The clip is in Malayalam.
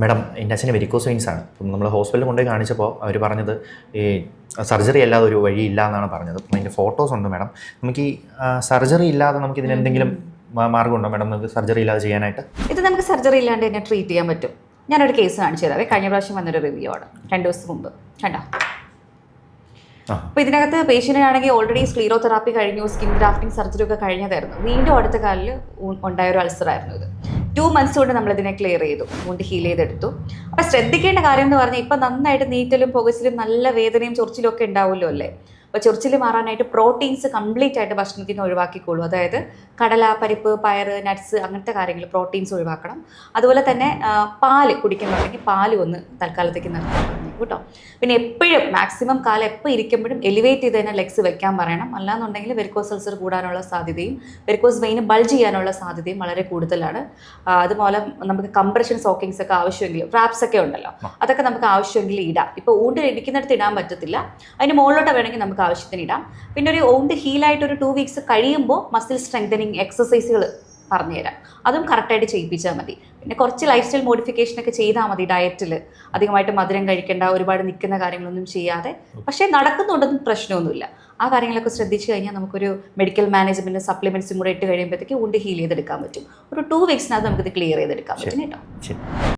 മാഡം എന്റെ അച്ഛന് വെരിക്കോസ് വെയിൻസ് ആണ്. അപ്പം നമ്മൾ ഹോസ്പിറ്റലിൽ കൊണ്ടുപോയി കാണിച്ചപ്പോൾ അവർ പറഞ്ഞത് ഈ സർജറി അല്ലാതെ ഒരു വഴി ഇല്ല എന്നാണ് പറഞ്ഞത്. അപ്പം അതിന്റെ ഫോട്ടോസ് ഉണ്ട് മേഡം. നമുക്ക് ഈ സർജറി ഇല്ലാതെ നമുക്ക് ഇതിന് എന്തെങ്കിലും മാർഗമുണ്ടോ മാഡം? നമുക്ക് സർജറി ഇല്ലാതെ ചെയ്യാനായിട്ട്? ഇത് നമുക്ക് സർജറി ഇല്ലാണ്ട് തന്നെ ട്രീറ്റ് ചെയ്യാൻ പറ്റും. ഞാനൊരു കേസ് കാണിച്ചു തരാം. കഴിഞ്ഞ പ്രാവശ്യം വന്നൊരു റിവ്യൂ ആണ്. രണ്ട് ദിവസം മുമ്പ്. കണ്ടോ? അപ്പൊ അപ്പോൾ ഇതിനകത്ത് പേഷ്യന്റിനാണെങ്കിൽ ഓൾറെഡി സ്ക്ലീറോ തെറാപ്പി കഴിഞ്ഞു സ്കിൻ ഗ്രാഫ്റ്റിംഗ് സർജറി ഒക്കെ കഴിഞ്ഞതായിരുന്നു. വീണ്ടും അടുത്ത കാലിൽ ഉണ്ടായ ഒരു അൾസർ ആയിരുന്നു ഇത്. ടു മന്ത്സ് കൊണ്ട് നമ്മൾ ഇതിനെ ക്ലിയർ ചെയ്തു. മുണ്ട് ഹീൽ ചെയ്തെടുത്തു. അപ്പം ശ്രദ്ധിക്കേണ്ട കാര്യം എന്ന് പറഞ്ഞാൽ ഇപ്പം നന്നായിട്ട് നീറ്റലും പുകച്ചിലും നല്ല വേദനയും ചൊറിച്ചിലും ഒക്കെ ഉണ്ടാവുമല്ലോ അല്ലേ? അപ്പോൾ ചൊറിച്ചിൽ മാറാനായിട്ട് പ്രോട്ടീൻസ് കംപ്ലീറ്റ് ആയിട്ട് ഭക്ഷണത്തിൽ നിന്ന് ഒഴിവാക്കിക്കോളൂ. അതായത് കടല പരിപ്പ് പയർ നട്ട്സ് അങ്ങനത്തെ കാര്യങ്ങൾ പ്രോട്ടീൻസ് ഒഴിവാക്കണം. അതുപോലെ തന്നെ പാൽ കുടിക്കുന്നുണ്ടെങ്കിൽ പാൽ ഒന്ന് തൽക്കാലത്തേക്ക് നിർത്താൻ പറഞ്ഞു കേട്ടോ. പിന്നെ എപ്പോഴും മാക്സിമം കാലം എപ്പോൾ ഇരിക്കുമ്പോഴും എലിവേറ്റ് ചെയ്ത് തന്നെ ലെഗ്സ് വെക്കാൻ പറയണം. അല്ലാന്നുണ്ടെങ്കിൽ വെരിക്കോസ് അൾസർ കൂടാനുള്ള സാധ്യതയും വെരിക്കോസ് വെയിന് ബൾജ് ചെയ്യാനുള്ള സാധ്യതയും വളരെ കൂടുതലാണ്. അതുപോലെ നമുക്ക് കംപ്രഷൻ സോക്കിങ്സ് ഒക്കെ ആവശ്യമെങ്കിൽ റാപ്സ് ഒക്കെ ഉണ്ടല്ലോ അതൊക്കെ നമുക്ക് ആവശ്യമെങ്കിൽ ഇടാം. ഇപ്പോൾ ഊണ്ട് ഇടിക്കുന്നിടത്ത് ഇടാൻ പറ്റത്തില്ല. അതിന് മുകളിലോട്ട് വേണമെങ്കിൽ നമുക്ക് ആവശ്യത്തിന് ഇടാം. പിന്നെ ഒരു ഊണ്ട് ഹീലായിട്ട് ഒരു ടു വീക്സ് കഴിയുമ്പോൾ മസിൽ സ്ട്രെങ്തനിങ് എക്സസൈസുകൾ പറഞ്ഞുതരാം. അതും കറക്റ്റായിട്ട് ചെയ്യിപ്പിച്ചാൽ മതി. പിന്നെ കുറച്ച് ലൈഫ് സ്റ്റൈൽ മോഡിഫിക്കേഷൻ ഒക്കെ ചെയ്താൽ മതി ഡയറ്റിൽ അധികമായിട്ട് മധുരം കഴിക്കേണ്ട ഒരുപാട് നിൽക്കുന്ന കാര്യങ്ങളൊന്നും ചെയ്യാതെ. പക്ഷേ നടക്കുന്നുണ്ടെന്നും പ്രശ്നമൊന്നുമില്ല. ആ കാര്യങ്ങളൊക്കെ ശ്രദ്ധിച്ചു കഴിഞ്ഞാൽ നമുക്കൊരു മെഡിക്കൽ മാനേജ്മെന്റ് സപ്ലിമെന്റ്സും കൂടെ ഇട്ട് കഴിയുമ്പോഴത്തേക്ക് ഉണ്ട് ഹീൽ ചെയ്തെടുക്കാൻ പറ്റും. ഒരു ടു വീക്സിനകത്ത് നമുക്കിത് ക്ലിയർ ചെയ്തെടുക്കാൻ പറ്റും കേട്ടോ.